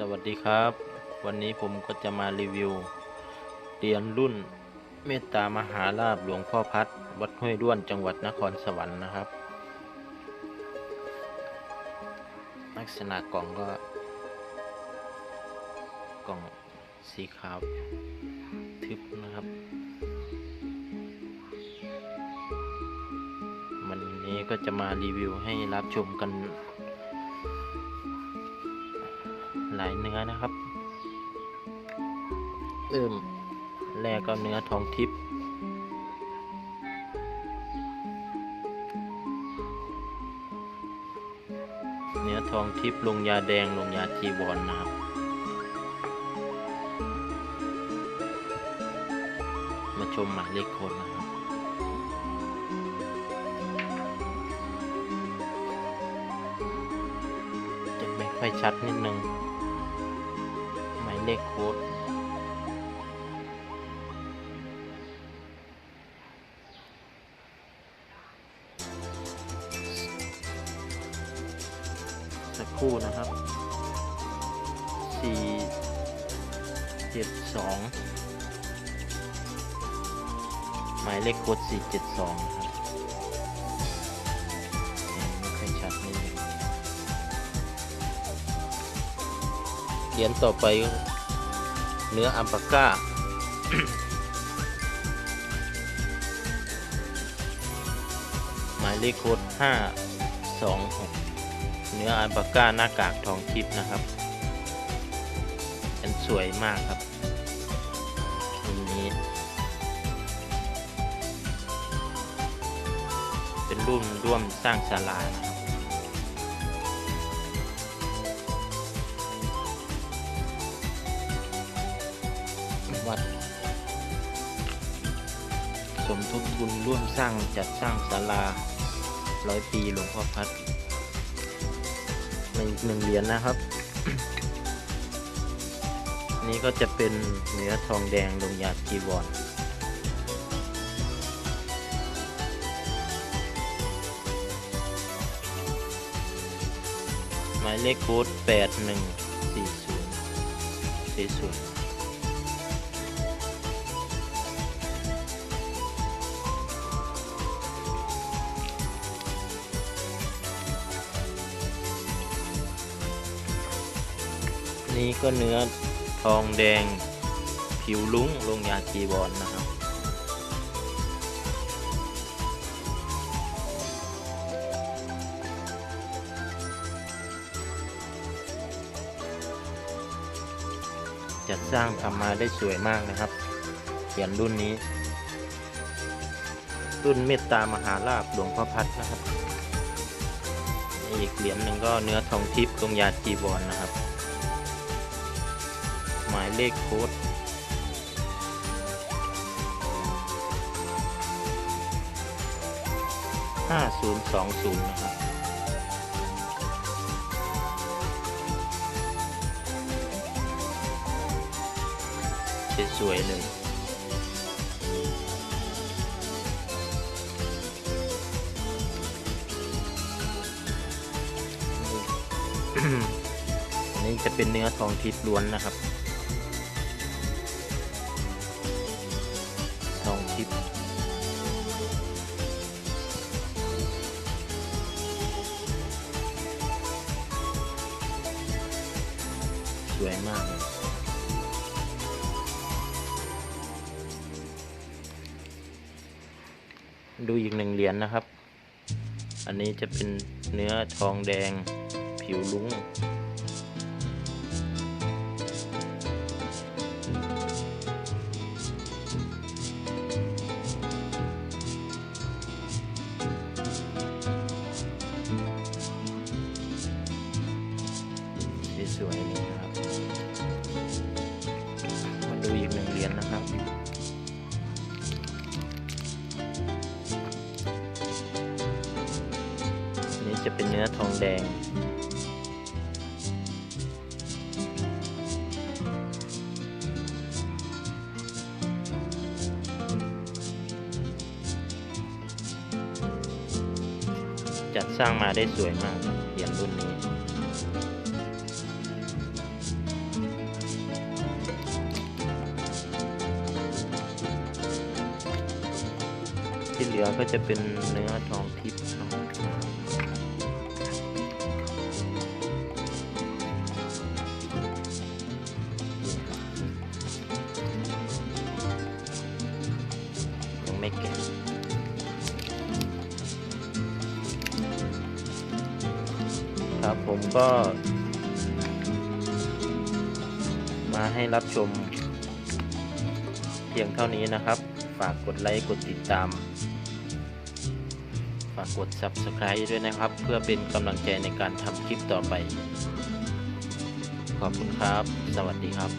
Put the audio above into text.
สวัสดีครับ วันนี้ผมก็จะมารีวิวเหรียญรุ่นเมตตามหาลาบหลวงพ่อพัด วัดห้วยด้วนจังหวัดนครสวรรค์นะครับ ลักษณะกล่องก็ กล่องสีขาวทึบนะครับ วันนี้ก็จะมารีวิวให้รับชมกัน หลายเนื้อนะครับ เอิ่มแรกก็เนื้อทองทิพย์เนื้อทองทิพย์ลงยาแดงลงยาจีวรนนะครับมาชมหมายเลขโคนนะครับ จะไม่ค่อยชัดนิดนึง เลขโค้ดสักครู่นะครับสี่เจ็ดสองหมายเลขโค้ดสี่เจ็ดสองครับยังไม่ค่อยชัดนิดนึงเหรียญต่อไป เนื้ออัมปาก้า หมายเลขโค้ดห้าสองหกเนื้ออัลปาก้าหน้ากากทองทิพย์นะครับเป็นสวยมากครับรุ่นนี้ เป็นรุ่นร่วมสร้างศาลานะครับ วัด สมทบทุนร่วมสร้างจัดสร้างศาลาร้อยปีหลวงพ่อพัดในหนึ่งเหรียญนะครับ นี่ก็จะเป็นเนื้อทองแดงลงยาดกีวอนหมายเลขโค้ด8140 40 นึ่งสี่ศูนย์สี่ศูนย์นี่ก็เนื้อทองแดงผิวลุ้งลงยาจีวรนนะครับจัดสร้างทำมาได้สวยมากนะครับเหรียญรุ่นนี้ รุ่นเมตตามหาลาบหลวงพ่อพัดนะครับ อีกเหรียญหนึ่งก็เนื้อทองทิพย์ลงยาจีวรนนะครับ หมายเลขโค้ดห้าศูนย์สองศูนย์นะครับ สวยๆเลยอันนี้จะเป็นเนื้อทองทิพล้วนนะครับ ทิพย์สวยมากเลยดูอีกหนึ่งเหรียญนะครับ อันนี้จะเป็นเนื้อทองแดงผิวลุ้ง สวยๆเลยนะครับ มาดูอีกหนึ่งเหรียญนะครับ นี่จะเป็นเนื้อทองแดงจัดสร้างมาได้สวยมากเหรียญรุ่นนี้ ที่เหลือก็จะเป็นเนื้อทองทิพย์เนาะยังไม่แก่ครับผมก็ มาให้รับชม พียงเท่านี้นะครับ ฝากกดไลค์กดติดตาม ฝากกด Subscribe ด้วยนะครับ เพื่อเป็นกำลังใจในการทำคลิปต่อไป ขอบคุณครับ สวัสดีครับ